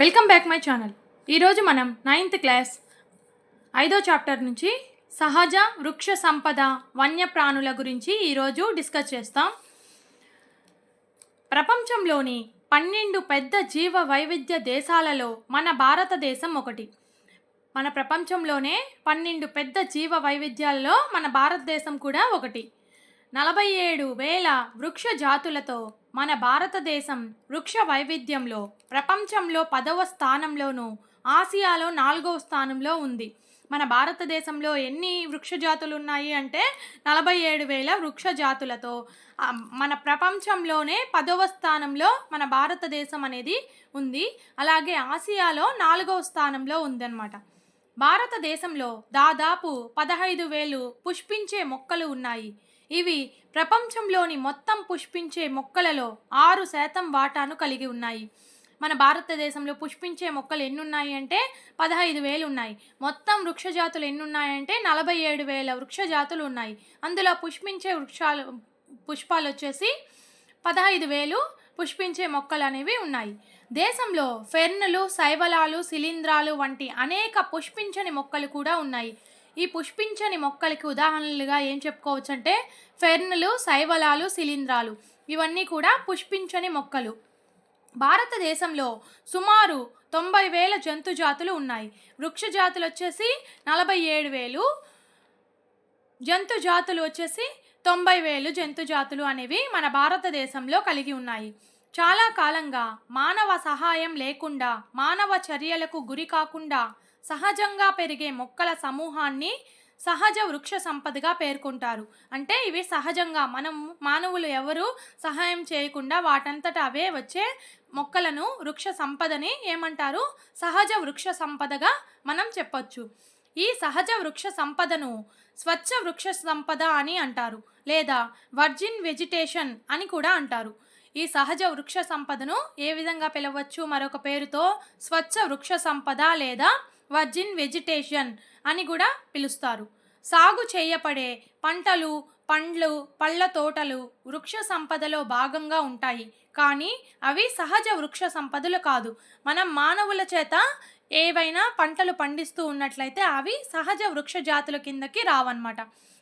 Welcome back my channel. ఈరోజు మనం ninth class ఐదో చాప్టర్ నుంచి సహజ వృక్ష సంపద వన్యప్రాణుల గురించి ఈరోజు డిస్కస్ చేస్తాం. ప్రపంచంలోని పన్నెండు పెద్ద జీవ వైవిధ్య దేశాలలో మన భారతదేశం ఒకటి. మన ప్రపంచంలోనే పన్నెండు పెద్ద జీవ వైవిధ్యాలలో మన భారతదేశం కూడా ఒకటి. నలభై ఏడు వేల వృక్ష జాతులతో మన భారతదేశం వృక్ష వైవిధ్యంలో ప్రపంచంలో పదవ స్థానంలోనూ ఆసియాలో నాలుగవ స్థానంలో ఉంది. మన భారతదేశంలో ఎన్ని వృక్ష జాతులు ఉన్నాయి అంటే నలభై ఏడు వేల వృక్ష జాతులతో మన ప్రపంచంలోనే పదవ స్థానంలో మన భారతదేశం అనేది ఉంది. అలాగే ఆసియాలో నాలుగవ స్థానంలో ఉందన్నమాట. భారతదేశంలో దాదాపు పదహైదు వేలు పుష్పించే మొక్కలు ఉన్నాయి. ఇవి ప్రపంచంలోని మొత్తం పుష్పించే మొక్కలలో ఆరు శాతం వాటాను కలిగి ఉన్నాయి. మన భారతదేశంలో పుష్పించే మొక్కలు ఎన్ని ఉన్నాయి అంటే పదహైదు వేలు ఉన్నాయి. మొత్తం వృక్ష జాతులు ఎన్ని నలభై ఏడు వేల వృక్షజాతులు ఉన్నాయి. అందులో పుష్పించే వృక్షాలు పుష్పాలు వచ్చేసి పదహైదు వేలు పుష్పించే మొక్కలు అనేవి ఉన్నాయి. దేశంలో ఫెర్నులు శైవలాలు శిలీంధ్రాలు వంటి అనేక పుష్పించని మొక్కలు కూడా ఉన్నాయి. ఈ పుష్పించని మొక్కలకి ఉదాహరణలుగా ఏం చెప్పుకోవచ్చు అంటే ఫెర్నులు శైవలాలు శిలీంధ్రాలు. ఇవన్నీ కూడా పుష్పించని మొక్కలు. భారతదేశంలో సుమారు తొంభై వేల జంతు జాతులు ఉన్నాయి. వృక్ష జాతులు వచ్చేసి నలభై ఏడు వేలు జంతు జాతులు వచ్చేసి తొంభై వేలు జంతు జాతులు అనేవి మన భారతదేశంలో కలిగి ఉన్నాయి. చాలా కాలంగా మానవ సహాయం లేకుండా మానవ చర్యలకు గురి కాకుండా సహజంగా పెరిగే మొక్కల సమూహాన్ని సహజ వృక్ష సంపదగా పేర్కొంటారు. అంటే ఇవి సహజంగా మనం మానవులు ఎవరు సహాయం చేయకుండా వాటంతట అవే వచ్చే మొక్కలను వృక్ష సంపదని ఏమంటారు? సహజ వృక్ష సంపదగా మనం చెప్పొచ్చు. ఈ సహజ వృక్ష సంపదను స్వచ్ఛ వృక్ష సంపద అని అంటారు. లేదా వర్జిన్ వెజిటేషన్ అని కూడా అంటారు. ఈ సహజ వృక్ష సంపదను ఏ విధంగా పిలవచ్చు? మరొక పేరుతో స్వచ్ఛ వృక్ష సంపద లేదా వర్జిన్ వెజిటేషన్ అని కూడా పిలుస్తారు. సాగు చేయబడే పంటలు పండ్లు పళ్ళ తోటలు వృక్ష సంపదలో భాగంగా ఉంటాయి. కానీ అవి సహజ వృక్ష సంపదలు కాదు. మనం మానవుల చేత ఏవైనా పంటలు పండిస్తూ ఉన్నట్లయితే అవి సహజ వృక్ష జాతుల కిందకి రావన్నమాట.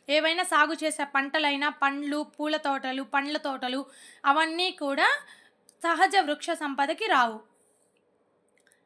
ఏవైనా సాగు చేసే పంటలైనా పండ్లు పూల తోటలు పండ్ల తోటలు అవన్నీ కూడా సహజ వృక్ష సంపదకి రావు.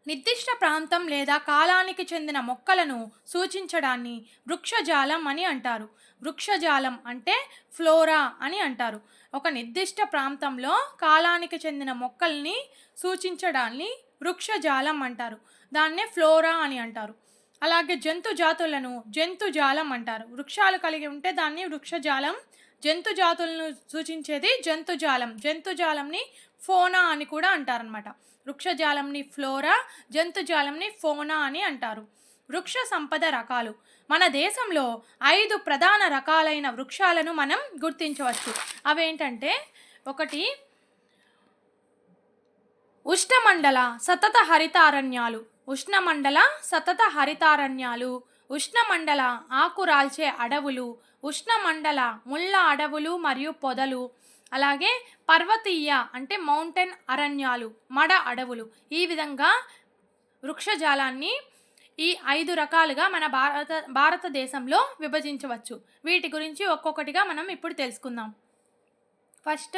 నిర్దిష్ట ప్రాంతం లేదా కాలానికి చెందిన మొక్కలను సూచించడాన్ని వృక్షజాలం అని అంటారు. వృక్షజాలం అంటే ఫ్లోరా అని అంటారు. ఒక నిర్దిష్ట ప్రాంతంలో కాలానికి చెందిన మొక్కల్ని సూచించడాన్ని వృక్షజాలం అంటారు. దాన్నే ఫ్లోరా అని అంటారు. అలాగే జంతు జాతులను జంతుజాలం అంటారు. వృక్షాలు కలిగి ఉంటే దాన్ని వృక్షజాలం జంతు జాతులను సూచించేది జంతుజాలం. జంతుజాలంని ఫోనా అని కూడా అంటారనమాట వృక్షజాలంని ఫ్లోరా జంతుజాలంని ఫోనా అని అంటారు. వృక్ష సంపద రకాలు. మన దేశంలో ఐదు ప్రధాన రకాలైన వృక్షాలను మనం గుర్తించవచ్చు. అవేంటంటే ఒకటి ఉష్ణమండల సతత హరితారణ్యాలు. ఉష్ణమండల సతత హరితారణ్యాలు. ఉష్ణమండల ఆకురాల్చే అడవులు. ఉష్ణమండల ముళ్ళ అడవులు మరియు పొదలు. అలాగే పర్వతీయ అంటే మౌంటైన్ అరణ్యాలు మడ అడవులు. ఈ విధంగా వృక్షజాలాన్ని ఈ ఐదు రకాలుగా మన భారత భారతదేశంలో విభజించవచ్చు. వీటి గురించి ఒక్కొక్కటిగా మనం ఇప్పుడు తెలుసుకుందాం. ఫస్ట్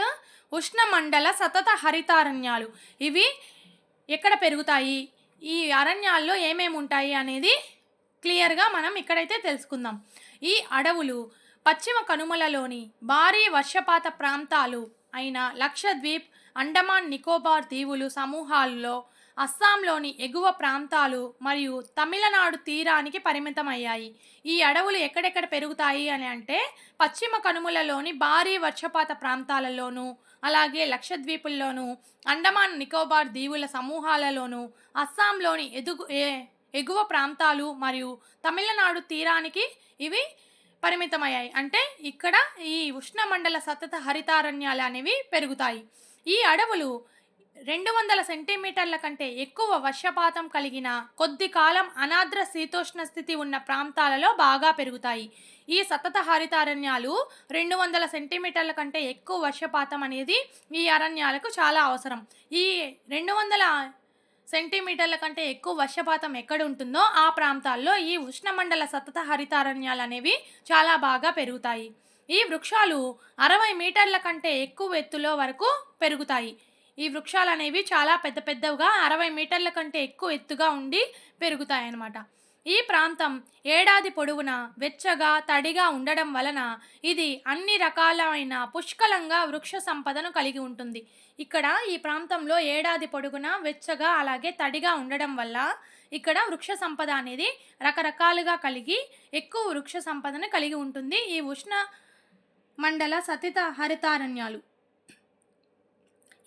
ఉష్ణమండల సతత హరితారణ్యాలు. ఇవి ఎక్కడ పెరుగుతాయి? ఈ అరణ్యాల్లో ఏమేమి ఉంటాయి అనేది క్లియర్గా మనం ఇక్కడైతే తెలుసుకుందాం. ఈ అడవులు పశ్చిమ కనుమలలోని భారీ వర్షపాత ప్రాంతాలు అయిన లక్షద్వీప్ అండమాన్ నికోబార్ దీవులు సమూహాల్లో అస్సాంలోని ఎగువ ప్రాంతాలు మరియు తమిళనాడు తీరానికి పరిమితమయ్యాయి. ఈ అడవులు ఎక్కడెక్కడ పెరుగుతాయి అని అంటే పశ్చిమ కనుమలలోని భారీ వర్షపాత ప్రాంతాలలోనూ అలాగే లక్షద్వీపుల్లోనూ అండమాన్ నికోబార్ దీవుల సమూహాలలోనూ అస్సాంలోని ఎదుగు ఏ- ఎగువ ప్రాంతాలు మరియు తమిళనాడు తీరానికి ఇవి పరిమితమయ్యాయి. అంటే ఇక్కడ ఈ ఉష్ణమండల సతత హరితారణ్యాలు అనేవి పెరుగుతాయి. ఈ అడవులు రెండు వందల సెంటీమీటర్ల కంటే ఎక్కువ వర్షపాతం కలిగిన కొద్ది కాలం అనాద్ర శీతోష్ణ స్థితి ఉన్న ప్రాంతాలలో బాగా పెరుగుతాయి. ఈ సతత హరితారణ్యాలు రెండు వందల సెంటీమీటర్ల కంటే ఎక్కువ వర్షపాతం అనేది ఈ అరణ్యాలకు చాలా అవసరం. ఈ రెండు వందల సెంటీమీటర్ల కంటే ఎక్కువ వర్షపాతం ఎక్కడ ఉంటుందో ఆ ప్రాంతాల్లో ఈ ఉష్ణమండల సతత హరితారణ్యాలు అనేవి చాలా బాగా పెరుగుతాయి. ఈ వృక్షాలు అరవై మీటర్ల కంటే ఎక్కువ ఎత్తులో వరకు పెరుగుతాయి. ఈ వృక్షాలు అనేవి చాలా పెద్ద పెద్దవిగా అరవై మీటర్ల కంటే ఎక్కువ ఎత్తుగా ఉండి పెరుగుతాయి అన్నమాట ఈ ప్రాంతం ఏడాది పొడవునా వెచ్చగా తడిగా ఉండడం వలన ఇది అన్ని రకాలైన పుష్కలంగా వృక్ష సంపదను కలిగి ఉంటుంది. ఇక్కడ ఈ ప్రాంతంలో ఏడాది పొడుగునా వెచ్చగా అలాగే తడిగా ఉండడం వల్ల ఇక్కడ వృక్ష సంపద అనేది రకరకాలుగా కలిగి ఎక్కువ వృక్ష సంపదను కలిగి ఉంటుంది. ఈ ఉష్ణ మండల సతిత హరితారణ్యాలు.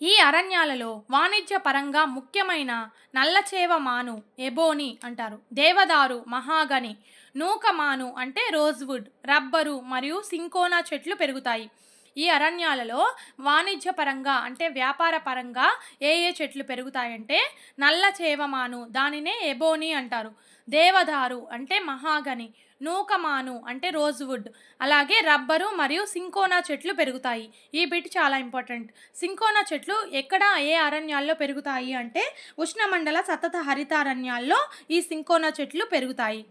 ఈ అరణ్యాలలో వాణిజ్య పరంగా ముఖ్యమైన నల్లచేవ మాను ఎబోని అంటారు. దేవదారు మహాగని నూకమాను అంటే రోజ్వుడ్ రబ్బరు మరియు సింకోనా చెట్లు పెరుగుతాయి. ఈ అరణ్యాలలో వాణిజ్య పరంగా అంటే వ్యాపార పరంగా ఏ ఏ చెట్లు పెరుగుతాయంటే నల్ల చేవమాను దానినే ఎబోని అంటారు. దేవదారు అంటే మహాగని నూకమాను అంటే రోజ్వుడ్ అలాగే రబ్బరు మరియు సింకోనా చెట్లు పెరుగుతాయి. ఈ బిట్ చాలా ఇంపార్టెంట్. సింకోనా చెట్లు ఎక్కడ ఏ అరణ్యాల్లో పెరుగుతాయి అంటే ఉష్ణమండల సతత హరితారణ్యాల్లో ఈ సింకోనా చెట్లు పెరుగుతాయి.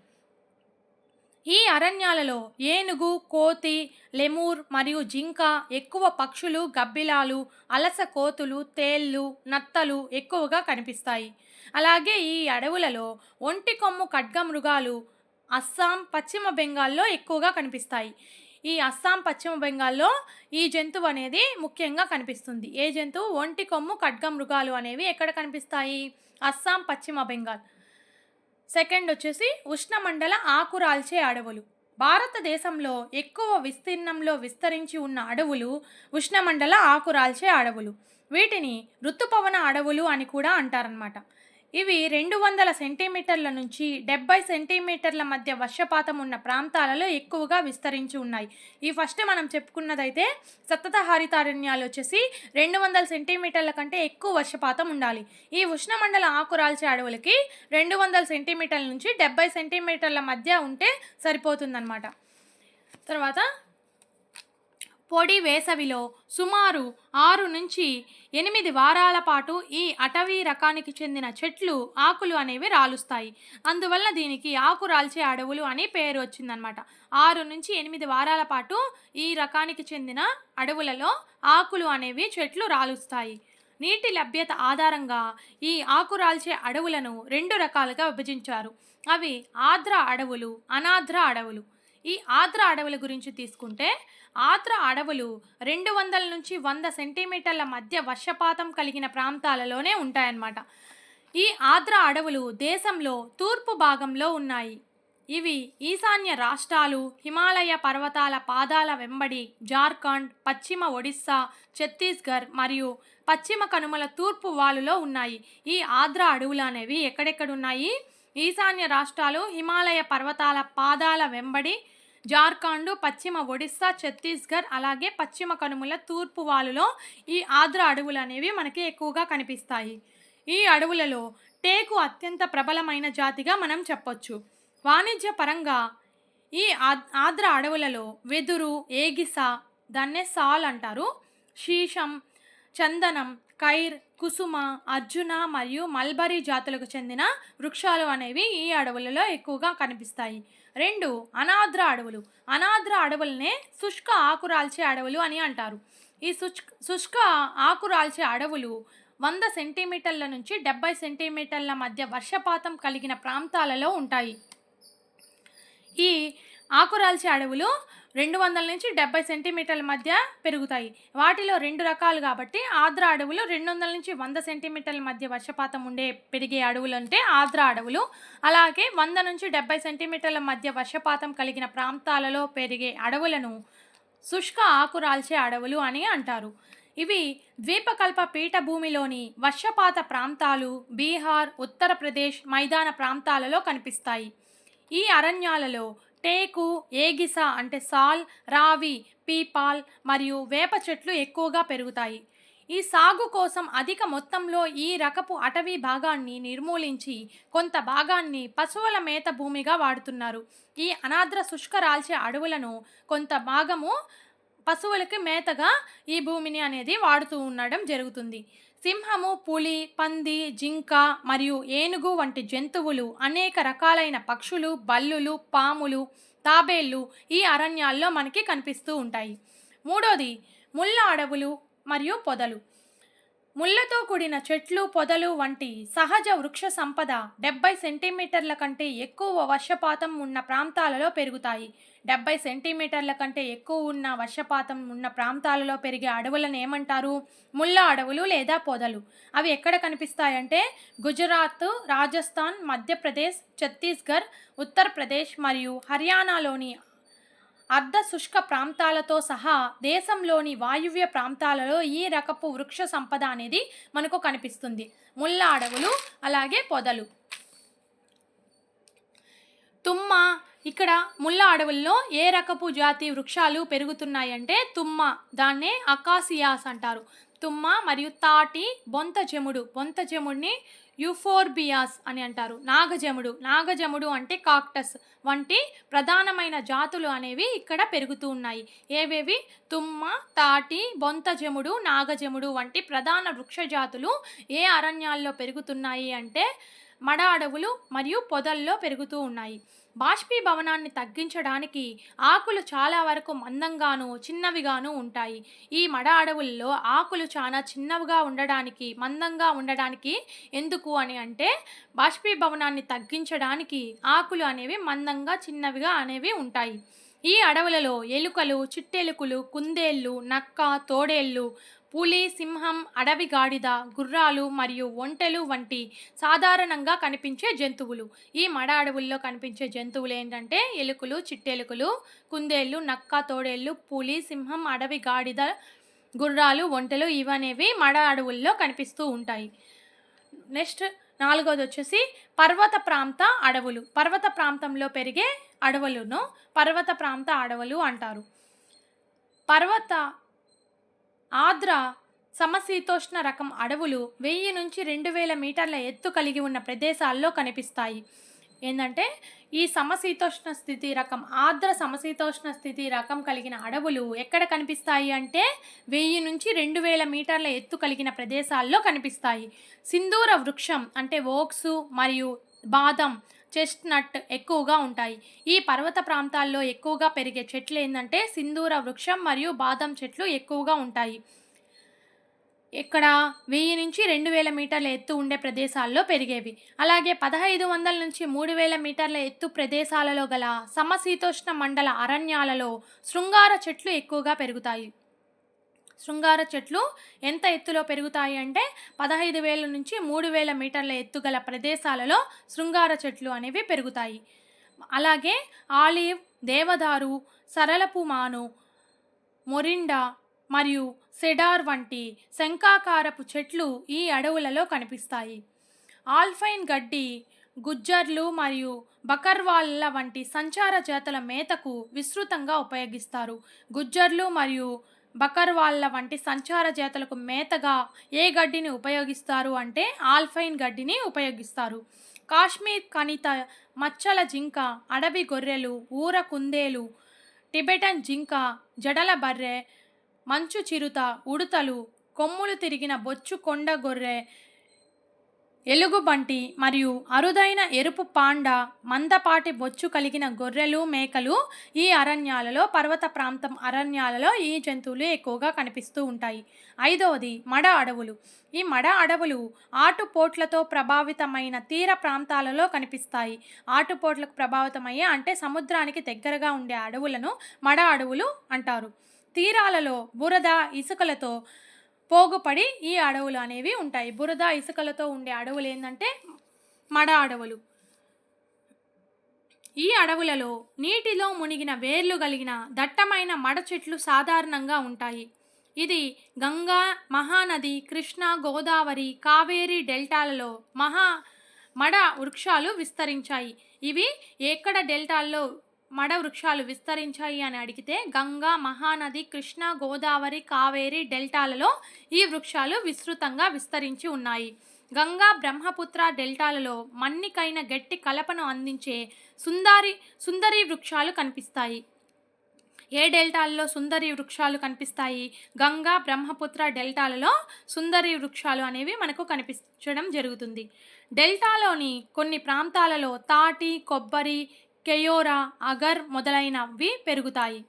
ఈ అరణ్యాలలో ఏనుగు కోతి లెమూర్ మరియు జింక ఎక్కువ పక్షులు గబ్బిలాలు అలస కోతులు తేళ్ళు నత్తలు ఎక్కువగా కనిపిస్తాయి. అలాగే ఈ అడవులలో ఒంటి కొమ్ము ఖడ్గమృగాలు అస్సాం పశ్చిమ బెంగాల్లో ఎక్కువగా కనిపిస్తాయి. ఈ అస్సాం పశ్చిమ బెంగాల్లో ఈ జంతువు అనేది ముఖ్యంగా కనిపిస్తుంది. ఏ జంతువు? ఒంటి కొమ్ము ఖడ్గమృగాలు అనేవి ఎక్కడ కనిపిస్తాయి? అస్సాం పశ్చిమ బెంగాల్. సెకండ్ వచ్చేసి ఉష్ణమండల ఆకురాల్చే అడవులు. భారతదేశంలో ఎక్కువ విస్తీర్ణంలో విస్తరించి ఉన్న అడవులు ఉష్ణమండల ఆకురాల్చే అడవులు. వీటిని ఋతుపవన అడవులు అని కూడా అంటారనమాట ఇవి రెండు వందల సెంటీమీటర్ల నుంచి డెబ్బై సెంటీమీటర్ల మధ్య వర్షపాతం ఉన్న ప్రాంతాలలో ఎక్కువగా విస్తరించి ఉన్నాయి. ఈ ఫస్ట్ మనం చెప్పుకున్నదైతే సతత హరితారణ్యాలు వచ్చేసి రెండు వందల సెంటీమీటర్ల కంటే ఎక్కువ వర్షపాతం ఉండాలి. ఈ ఉష్ణమండల ఆకురాల్చే అడవులకి రెండు వందల సెంటీమీటర్ల నుంచి డెబ్బై సెంటీమీటర్ల మధ్య ఉంటే సరిపోతుందన్నమాట. తర్వాత పొడి వేసవిలో సుమారు ఆరు నుంచి ఎనిమిది వారాల పాటు ఈ అటవీ రకానికి చెందిన చెట్లు ఆకులు అనేవి రాలుస్తాయి. అందువల్ల దీనికి ఆకు రాల్చే అడవులు అని పేరు వచ్చిందనమాట ఆరు నుంచి ఎనిమిది వారాల పాటు ఈ రకానికి చెందిన అడవులలో ఆకులు అనేవి చెట్లు రాలుస్తాయి. నీటి లభ్యత ఆధారంగా ఈ ఆకురాల్చే అడవులను రెండు రకాలుగా విభజించారు. అవి ఆర్ద్ర అడవులు అనాద్ర అడవులు. ఈ ఆర్ద్ర అడవుల గురించి తీసుకుంటే ఆత్ర అడవులు రెండు వందల నుంచి వంద సెంటీమీటర్ల మధ్య వర్షపాతం కలిగిన ప్రాంతాలలోనే ఉంటాయన్నమాట. ఈ ఆద్ర అడవులు దేశంలో తూర్పు భాగంలో ఉన్నాయి. ఇవి ఈశాన్య రాష్ట్రాలు హిమాలయ పర్వతాల పాదాల వెంబడి జార్ఖండ్ పశ్చిమ ఒడిస్సా ఛత్తీస్గఢ్ మరియు పశ్చిమ కనుమల తూర్పు వాలులో ఉన్నాయి. ఈ ఆద్ర అడవులు అనేవి ఎక్కడెక్కడ ఉన్నాయి ఈశాన్య రాష్ట్రాలు హిమాలయ పర్వతాల పాదాల వెంబడి జార్ఖండ్ పశ్చిమ ఒడిస్సా ఛత్తీస్గఢ్ అలాగే పశ్చిమ కనుమల తూర్పు వాలులో ఈ ఆంధ్ర అడవులు అనేవి మనకి ఎక్కువగా కనిపిస్తాయి. ఈ అడవులలో టేకు అత్యంత ప్రబలమైన జాతిగా మనం చెప్పొచ్చు. వాణిజ్య పరంగా ఈ ఆ- అడవులలో వెదురు ఏగిస దాన్నే సాల్ అంటారు. శీషం చందనం కైర్ కుసుమ అర్జున మరియు మల్బరీ జాతులకు చెందిన వృక్షాలు అనేవి ఈ అడవులలో ఎక్కువగా కనిపిస్తాయి. రెండు అనాద్ర అడవులు. అనాద్ర అడవులనే శుష్క ఆకురాల్చే అడవులు అని అంటారు. ఈ శుష్క శుష్క ఆకురాల్చే అడవులు వంద సెంటీమీటర్ల నుంచి డెబ్బై సెంటీమీటర్ల మధ్య వర్షపాతం కలిగిన ప్రాంతాలలో ఉంటాయి. ఈ ఆకురాల్చే అడవులు రెండు వందల నుంచి డెబ్బై సెంటీమీటర్ల మధ్య పెరుగుతాయి. వాటిలో రెండు రకాలు కాబట్టి ఆంధ్ర అడవులు రెండు వందల నుంచి వంద సెంటీమీటర్ల మధ్య వర్షపాతం ఉండే పెరిగే అడవులు అంటే ఆంధ్ర అడవులు. అలాగే వంద నుంచి డెబ్బై సెంటీమీటర్ల మధ్య వర్షపాతం కలిగిన ప్రాంతాలలో పెరిగే అడవులను శుష్క ఆకురాల్చే అడవులు అని అంటారు. ఇవి ద్వీపకల్ప పీఠభూమిలోని వర్షపాత ప్రాంతాలు బీహార్ ఉత్తరప్రదేశ్ మైదాన ప్రాంతాలలో కనిపిస్తాయి. ఈ అరణ్యాలలో టేకు ఏగిస అంటే సాల్ రావి పీపాల్ మరియు వేప చెట్లు ఎక్కువగా పెరుగుతాయి. ఈ సాగు కోసం అధిక మొత్తంలో ఈ రకపు అటవీ భాగాన్ని నిర్మూలించి కొంత భాగాన్ని పశువుల మేత భూమిగా వాడుతున్నారు. ఈ అనాద్ర శుష్క రాల్చే అడవులను కొంత భాగము పశువులకి మేతగా ఈ భూమిని అనేది వాడుతూ ఉండడం జరుగుతుంది. సింహము పులి పంది జింక మరియు ఏనుగు వంటి జంతువులు అనేక రకాలైన పక్షులు బల్లులు పాములు తాబేళ్ళు ఈ అరణ్యాల్లో మనకి కనిపిస్తూ ఉంటాయి. మూడోది ముళ్ళ అడవులు మరియు పొదలు. ముళ్ళతో కూడిన చెట్లు పొదలు వంటి సహజ వృక్ష సంపద డెబ్బై సెంటీమీటర్ల కంటే ఎక్కువ వర్షపాతం ఉన్న ప్రాంతాలలో పెరుగుతాయి. డెబ్బై సెంటీమీటర్ల కంటే ఎక్కువ ఉన్న వర్షపాతం ఉన్న ప్రాంతాలలో పెరిగే అడవులను ఏమంటారు? ముళ్ళ అడవులు లేదా పొదలు? అవి ఎక్కడ కనిపిస్తాయంటే గుజరాత్ రాజస్థాన్ మధ్యప్రదేశ్ ఛత్తీస్గఢ్ ఉత్తరప్రదేశ్ మరియు హర్యానాలోని అర్ధ శుష్క ప్రాంతాలతో సహా దేశంలోని వాయువ్య ప్రాంతాలలో ఈ రకపు వృక్ష సంపద అనేది మనకు కనిపిస్తుంది. ముళ్ళ అడవులు అలాగే పొదలు. తుమ్మ ఇక్కడ ముళ్ళ అడవుల్లో ఏ రకపు జాతి వృక్షాలు పెరుగుతున్నాయంటే తుమ్మ దాన్నే అకాసియాస్ అంటారు. తుమ్మ మరియు తాటి బొంత చెముడు బొంత చెముడిని యూఫోర్బియాస్ అని అంటారు. నాగజముడు. నాగజముడు అంటే కాక్టస్ వంటి ప్రధానమైన జాతులు అనేవి ఇక్కడ పెరుగుతూ ఉన్నాయి. ఏవేవి? తుమ్మ తాటి బొంతజముడు నాగజముడు వంటి ప్రధాన వృక్ష జాతులు ఏ అరణ్యాల్లో పెరుగుతున్నాయి అంటే మడ అడవులు మరియు పొదల్లో పెరుగుతూ ఉన్నాయి. బాష్పీభవనాన్ని తగ్గించడానికి ఆకులు చాలా వరకు మందంగాను చిన్నవిగాను ఉంటాయి. ఈ మడ అడవుల్లో ఆకులు చాలా చిన్నవిగా ఉండడానికి మందంగా ఉండడానికి ఎందుకు అని అంటే బాష్పీభవనాన్ని తగ్గించడానికి ఆకులు అనేవి మందంగా చిన్నవిగా అనేవి ఉంటాయి. ఈ అడవులలో ఎలుకలు చిట్టెలుకలు కుందేళ్ళు నక్క తోడేళ్ళు పులి సింహం అడవి గాడిద గుర్రాలు మరియు ఒంటెలు వంటి సాధారణంగా కనిపించే జంతువులు. ఈ మడ అడవుల్లో కనిపించే జంతువులు ఏంటంటే ఎలుకలు చిట్టెలుకలు కుందేళ్ళు నక్క తోడేళ్ళు పులి సింహం అడవి గాడిద గుర్రాలు ఒంటెలు ఇవనేవి మడ అడవుల్లో కనిపిస్తూ ఉంటాయి. నెక్స్ట్ నాలుగోది వచ్చేసి పర్వత ప్రాంత అడవులు. పర్వత ప్రాంతంలో పెరిగే అడవులను పర్వత ప్రాంత అడవులు అంటారు. పర్వత ఆంధ్ర సమశీతోష్ణ రకం అడవులు వెయ్యి నుంచి రెండు వేల మీటర్ల ఎత్తు కలిగి ఉన్న ప్రదేశాల్లో కనిపిస్తాయి. ఏంటంటే ఈ సమశీతోష్ణ స్థితి రకం ఆర్ద్ర సమశీతోష్ణ స్థితి రకం కలిగిన అడవులు ఎక్కడ కనిపిస్తాయి అంటే వెయ్యి నుంచి రెండు వేల మీటర్ల ఎత్తు కలిగిన ప్రదేశాల్లో కనిపిస్తాయి. సింధూర వృక్షం అంటే ఓక్సు మరియు బాదం చెస్ట్నట్ ఎక్కువగా ఉంటాయి. ఈ పర్వత ప్రాంతాల్లో ఎక్కువగా పెరిగే చెట్లు ఏంటంటే సింధూర వృక్షం మరియు బాదం చెట్లు ఎక్కువగా ఉంటాయి. ఇక్కడ వెయ్యి నుంచి రెండు వేల మీటర్ల ఎత్తు ఉండే ప్రదేశాల్లో పెరిగేవి. అలాగే పదహైదు వందల నుంచి మూడు వేల మీటర్ల ఎత్తు ప్రదేశాలలో గల సమశీతోష్ణ మండల అరణ్యాలలో శృంగార చెట్లు ఎక్కువగా పెరుగుతాయి. శృంగార చెట్లు ఎంత ఎత్తులో పెరుగుతాయి అంటే పదహైదు వేల నుంచి మూడు వేల మీటర్ల ఎత్తు గల ప్రదేశాలలో శృంగార చెట్లు అనేవి పెరుగుతాయి. అలాగే ఆలివ్ దేవదారు సరళపు మాను మొరిండా మరియు సెడార్ వంటి శంఖాకారపు చెట్లు ఈ అడవులలో కనిపిస్తాయి. ఆల్ఫైన్ గడ్డి గుజ్జర్లు మరియు బకర్వాళ్ళ వంటి సంచార జాతుల మేతకు విస్తృతంగా ఉపయోగిస్తారు. గుజ్జర్లు మరియు బకర్వాళ్ళ వంటి సంచార జాతులకు మేతగా ఏ గడ్డిని ఉపయోగిస్తారు అంటే ఆల్ఫైన్ గడ్డిని ఉపయోగిస్తారు. కాశ్మీర్ కణిత మచ్చల జింక అడవి గొర్రెలు ఊర కుందేలు టిబెటన్ జింక జడల బర్రె మంచు చిరుత ఉడుతలు కొమ్ములు తిరిగిన బొచ్చు కొండ గొర్రె ఎలుగుబంటి మరియు అరుదైన ఎరుపు పాండ మందపాటి బొచ్చు కలిగిన గొర్రెలు మేకలు ఈ అరణ్యాలలో పర్వత ప్రాంతం అరణ్యాలలో ఈ జంతువులు ఎక్కువగా కనిపిస్తూ ఉంటాయి. ఐదవది మడ అడవులు. ఈ మడ అడవులు ఆటుపోట్లతో ప్రభావితమైన తీర ప్రాంతాలలో కనిపిస్తాయి. ఆటుపోట్లకు ప్రభావితమయ్యే అంటే సముద్రానికి దగ్గరగా ఉండే అడవులను మడ అడవులు అంటారు. తీరాలలో బురద ఇసుకలతో పోగుపడి ఈ అడవులు అనేవి ఉంటాయి. బురద ఇసుకలతో ఉండే అడవులు ఏంటంటే మడ అడవులు. ఈ అడవులలో నీటిలో మునిగిన వేర్లు కలిగిన దట్టమైన మడ చెట్లు సాధారణంగా ఉంటాయి. ఇది గంగా మహానది కృష్ణ గోదావరి కావేరి డెల్టాలలో మహా మడ వృక్షాలు విస్తరించాయి. ఇవి ఎక్కడ డెల్టాల్లో మడ వృక్షాలు విస్తరించాయి అని అడిగితే గంగా మహానది కృష్ణ గోదావరి కావేరి డెల్టాలలో ఈ వృక్షాలు విస్తృతంగా విస్తరించి ఉన్నాయి. గంగా బ్రహ్మపుత్ర డెల్టాలలో మన్నికైన గట్టి కలపను అందించే సుందారి సుందరి వృక్షాలు కనిపిస్తాయి. ఏ డెల్టాలలో సుందరి వృక్షాలు కనిపిస్తాయి? గంగా బ్రహ్మపుత్ర డెల్టాలలో సుందరి వృక్షాలు అనేవి మనకు కనిపించడం జరుగుతుంది. డెల్టాలోని కొన్ని ప్రాంతాలలో తాటి కొబ్బరి కెయోరా అగర్ మొదలైనవి పెరుగుతాయి.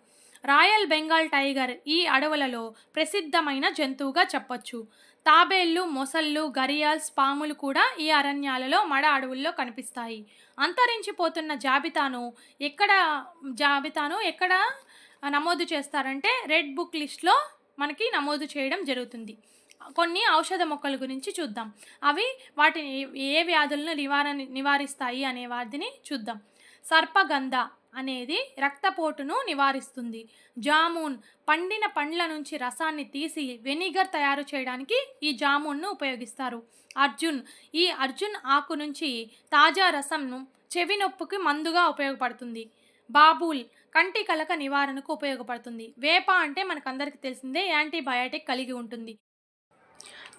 రాయల్ బెంగాల్ టైగర్ ఈ అడవులలో ప్రసిద్ధమైన జంతువుగా చెప్పొచ్చు. తాబేళ్ళు మొసళ్ళు గరియాల్స్ పాములు కూడా ఈ అరణ్యాలలో మడ అడవుల్లో కనిపిస్తాయి. అంతరించిపోతున్న జాబితాను ఎక్కడ జాబితాను ఎక్కడ నమోదు చేస్తారంటే రెడ్ బుక్ లిస్ట్లో మనకి నమోదు చేయడం జరుగుతుంది. కొన్ని ఔషధ మొక్కల గురించి చూద్దాం. అవి వాటిని ఏ వ్యాధులను నివారణ నివారిస్తాయి అనే వాటిని చూద్దాం. సర్పగంధ అనేది రక్తపోటును నివారిస్తుంది. జామున్ పండిన పండ్ల నుంచి రసాన్ని తీసి వెనిగర్ తయారు చేయడానికి ఈ జామున్ను ఉపయోగిస్తారు. అర్జున్ ఈ అర్జున్ ఆకు నుంచి తాజా రసంను చెవి నొప్పుకి మందుగా ఉపయోగపడుతుంది. బాబూల్ కంటి కలక నివారణకు ఉపయోగపడుతుంది. వేప అంటే మనకందరికీ తెలిసిందే యాంటీబయాటిక్ కలిగి ఉంటుంది.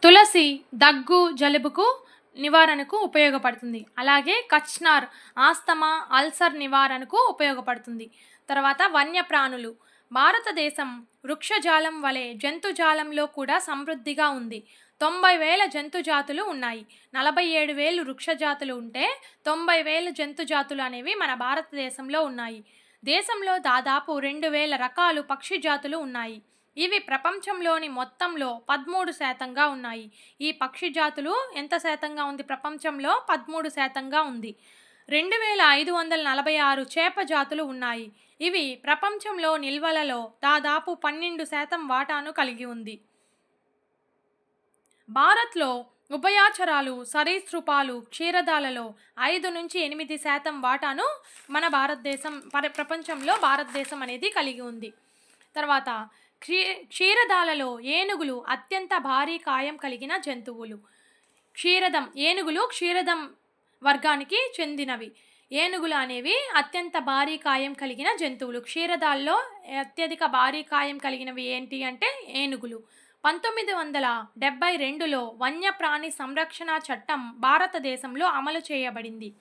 తులసి దగ్గు జలుబుకు నివారణకు ఉపయోగపడుతుంది. అలాగే కచ్నార్ ఆస్తమా అల్సర్ నివారణకు ఉపయోగపడుతుంది. తర్వాత వన్యప్రాణులు. భారతదేశం వృక్షజాలం వలె జంతుజాలంలో కూడా సమృద్ధిగా ఉంది. తొంభై వేల జంతుజాతులు ఉన్నాయి. నలభై ఏడు వేలు వృక్షజాతులు ఉంటే తొంభై వేల జంతుజాతులు అనేవి మన భారతదేశంలో ఉన్నాయి. దేశంలో దాదాపు రెండు వేల రకాలు పక్షి జాతులు ఉన్నాయి. ఇవి ప్రపంచంలోని మొత్తంలో పదమూడు శాతంగా ఉన్నాయి. ఈ పక్షి జాతులు ఎంత శాతంగా ఉంది? ప్రపంచంలో పదమూడు శాతంగా ఉంది. రెండు వేల ఐదు వందల నలభై ఆరు చేప జాతులు ఉన్నాయి. ఇవి ప్రపంచంలో నిల్వలలో దాదాపు పన్నెండు శాతం వాటాను కలిగి ఉంది. భారత్లో ఉభయాచరాలు సరీసృపాలు క్షీరదాలలో ఐదు నుంచి ఎనిమిది శాతం వాటాను మన భారతదేశం ప్రపంచంలో భారతదేశం అనేది కలిగి ఉంది. తర్వాత క్షీరదాలలో ఏనుగులు అత్యంత భారీ కాయం కలిగిన జంతువులు. క్షీరదం ఏనుగులు క్షీరదం వర్గానికి చెందినవి. ఏనుగులు అనేవి అత్యంత భారీ కాయం కలిగిన జంతువులు. క్షీరదాల్లో అత్యధిక భారీ కాయం కలిగినవి ఏంటి అంటే ఏనుగులు. పంతొమ్మిది వందల డెబ్బై రెండులో వన్యప్రాణి సంరక్షణ చట్టం భారతదేశంలో అమలు చేయబడింది.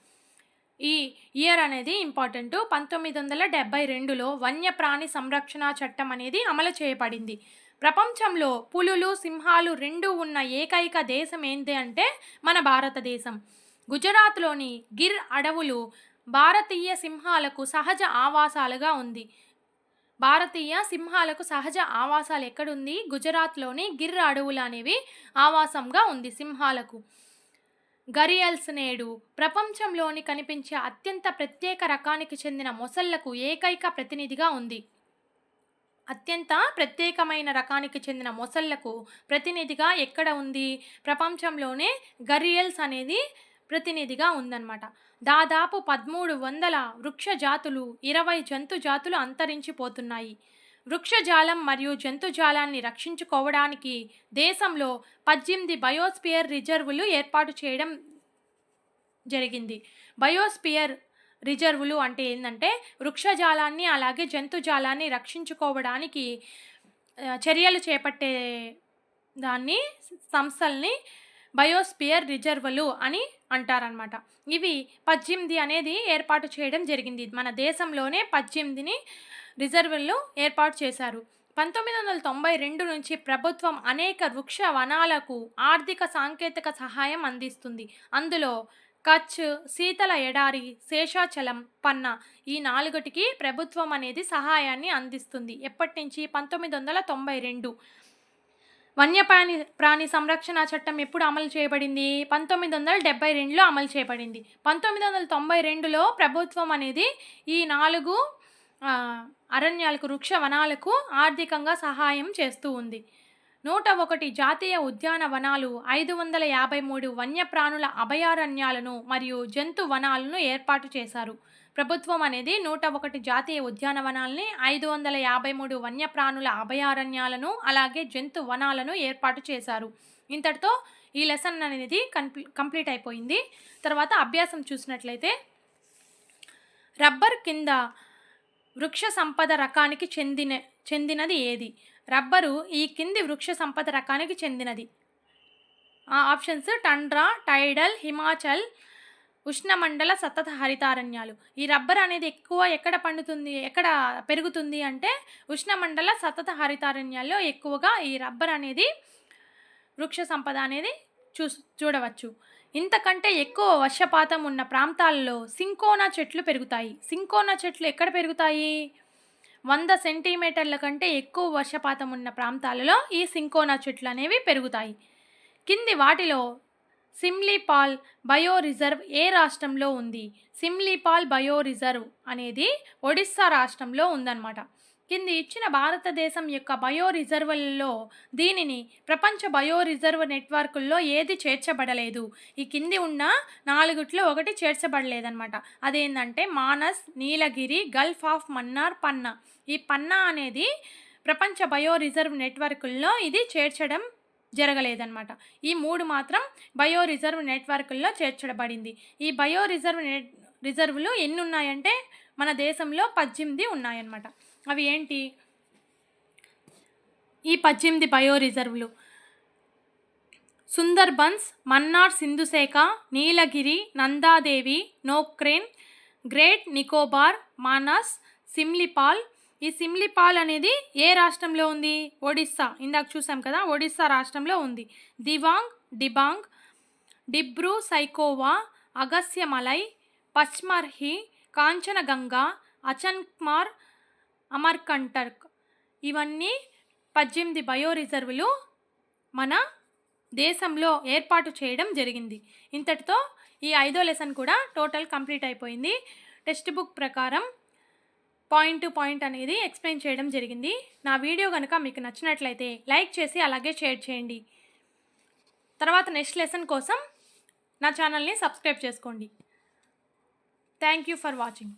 ఈ ఇయర్ అనేది ఇంపార్టెంట్ పంతొమ్మిది వందల డెబ్బై రెండులో వన్యప్రాణి సంరక్షణ చట్టం అనేది అమలు చేయబడింది. ప్రపంచంలో పులులు సింహాలు రెండు ఉన్న ఏకైక దేశం ఏంటి అంటే మన భారతదేశం. గుజరాత్లోని గిర్ అడవులు భారతీయ సింహాలకు సహజ ఆవాసాలుగా ఉంది. భారతీయ సింహాలకు సహజ ఆవాసాలు ఎక్కడుంది? గుజరాత్లోని గిర్ అడవులు అనేవి ఆవాసంగా ఉంది సింహాలకు. గరియల్స్ నేడు ప్రపంచంలోని కనిపించే అత్యంత ప్రత్యేక రకానికి చెందిన మొసళ్ళకు ఏకైక ప్రతినిధిగా ఉంది. అత్యంత ప్రత్యేకమైన రకానికి చెందిన మొసళ్ళకు ప్రతినిధిగా ఎక్కడ ఉంది? ప్రపంచంలోనే గరియల్స్ అనేది ప్రతినిధిగా ఉందన్నమాట. దాదాపు పదమూడు వందల వృక్ష జాతులు ఇరవై జంతు జాతులు అంతరించిపోతున్నాయి. వృక్షజాలం మరియు జంతుజాలాన్ని రక్షించుకోవడానికి దేశంలో పద్దెనిమిది బయోస్పియర్ రిజర్వులు ఏర్పాటు చేయడం జరిగింది. బయోస్పియర్ రిజర్వులు అంటే ఏంటంటే వృక్షజాలాన్ని అలాగే జంతుజాలాన్ని రక్షించుకోవడానికి చర్యలు చేపట్టే దాన్ని సంస్థల్ని బయోస్పియర్ రిజర్వులు అని అంటారనమాట ఇవి పద్దెనిమిది అనేది ఏర్పాటు చేయడం జరిగింది. మన దేశంలోనే పద్దెనిమిదిని రిజర్వులు ఏర్పాటు చేశారు. పంతొమ్మిది వందల తొంభై రెండు నుంచి ప్రభుత్వం అనేక వృక్ష వనాలకు ఆర్థిక సాంకేతిక సహాయం అందిస్తుంది. అందులో కచ్ శీతల ఎడారి శేషాచలం పన్నా ఈ నాలుగుటికి ప్రభుత్వం అనేది సహాయాన్ని అందిస్తుంది. ఎప్పటి నుంచి పంతొమ్మిది వందల తొంభై రెండు. వన్యప్రాణి ప్రాణి సంరక్షణ చట్టం ఎప్పుడు అమలు చేయబడింది? పంతొమ్మిది వందల డెబ్బై రెండులో అమలు చేయబడింది. పంతొమ్మిది వందల తొంభై రెండులో ప్రభుత్వం అనేది ఈ నాలుగు అరణ్యాలకు వృక్ష వనాలకు ఆర్థికంగా సహాయం చేస్తూ ఉంది. నూట ఒకటి జాతీయ ఉద్యానవనాలు ఐదు వందల యాభై మూడు వన్యప్రాణుల అభయారణ్యాలను మరియు జంతు వనాలను ఏర్పాటు చేశారు. ప్రభుత్వం అనేది నూట ఒకటి జాతీయ ఉద్యానవనాల్ని ఐదు వందల యాభై మూడు వన్యప్రాణుల అభయారణ్యాలను అలాగే జంతు వనాలను ఏర్పాటు చేశారు. ఇంతటితో ఈ లెసన్ అనేది కంప్లీ కంప్లీట్ అయిపోయింది. తర్వాత అభ్యాసం చూసినట్లయితే రబ్బర్ కింద వృక్ష సంపద రకానికి చెందిన చెందినది ఏది? రబ్బరు ఈ కింది వృక్ష సంపద రకానికి చెందినది. ఆ ఆప్షన్స్ టండ్రా టైడల్ హిమాచల్ ఉష్ణమండల సతత హరితారణ్యాలు. ఈ రబ్బర్ అనేది ఎక్కువ ఎక్కడ పండుతుంది ఎక్కడ పెరుగుతుంది అంటే ఉష్ణమండల సతత హరితారణ్యాల్లో ఎక్కువగా ఈ రబ్బర్ అనేది వృక్ష సంపద అనేది చూ చూడవచ్చు. ఇంతకంటే ఎక్కువ వర్షపాతం ఉన్న ప్రాంతాల్లో సింకోనా చెట్లు పెరుగుతాయి. సింకోనా చెట్లు ఎక్కడ పెరుగుతాయి? వంద సెంటీమీటర్ల కంటే ఎక్కువ వర్షపాతం ఉన్న ప్రాంతాలలో ఈ సింకోనా చెట్లు అనేవి పెరుగుతాయి. కింది వాటిలో సిమ్లీపాల్ బయో రిజర్వ్ ఏ రాష్ట్రంలో ఉంది? సిమ్లీపాల్ బయో రిజర్వ్ అనేది ఒడిస్సా రాష్ట్రంలో ఉందన్నమాట. కింది ఇచ్చిన భారతదేశం యొక్క బయో రిజర్వులలో దీనిని ప్రపంచ బయో రిజర్వ్ ఏది చేర్చబడలేదు. ఈ కింది ఉన్న నాలుగుట్లో ఒకటి చేర్చబడలేదన్నమాట. అదేంటంటే మానస్ నీలగిరి గల్ఫ్ ఆఫ్ మన్నార్ పన్నా. ఈ పన్నా అనేది ప్రపంచ బయో రిజర్వ్ ఇది చేర్చడం జరగలేదన్నమాట. ఈ మూడు మాత్రం బయో రిజర్వ్ చేర్చబడింది. ఈ బయో రిజర్వ్ నెట్ రిజర్వులు ఎన్ని ఉన్నాయంటే మన దేశంలో పద్దెనిమిది ఉన్నాయన్నమాట. అవి ఏంటి? ఈ పద్దెనిమిది బయో రిజర్వ్లు. సుందర్బన్స్ మన్నార్ సింధుశేఖ నీలగిరి నందాదేవి నోక్రేన్ గ్రేట్ నికోబార్ మానస్ సిమ్లిపాల్. ఈ సిమ్లిపాల్ అనేది ఏ రాష్ట్రంలో ఉంది? ఒడిస్సా. ఇందాక చూసాం కదా ఒడిస్సా రాష్ట్రంలో ఉంది. దివాంగ్ డిబాంగ్ డిబ్రూ సైకోవా అగస్యమలై పచ్మర్హి కాంచనగంగా అచన్కుమార్ అమర్కంటర్క్ ఇవన్నీ పద్దెనిమిది బయో రిజర్వులు మన దేశంలో ఏర్పాటు చేయడం జరిగింది. ఇంతటితో ఈ ఐదో లెసన్ కూడా టోటల్ కంప్లీట్ అయిపోయింది. టెక్స్ట్ బుక్ ప్రకారం పాయింట్ టు పాయింట్ అనేది ఎక్స్ప్లెయిన్ చేయడం జరిగింది. నా వీడియో కనుక మీకు నచ్చినట్లయితే లైక్ చేసి అలాగే షేర్ చేయండి. తర్వాత నెక్స్ట్ లెసన్ కోసం నా ఛానల్ని సబ్స్క్రైబ్ చేసుకోండి. Thank you for watching.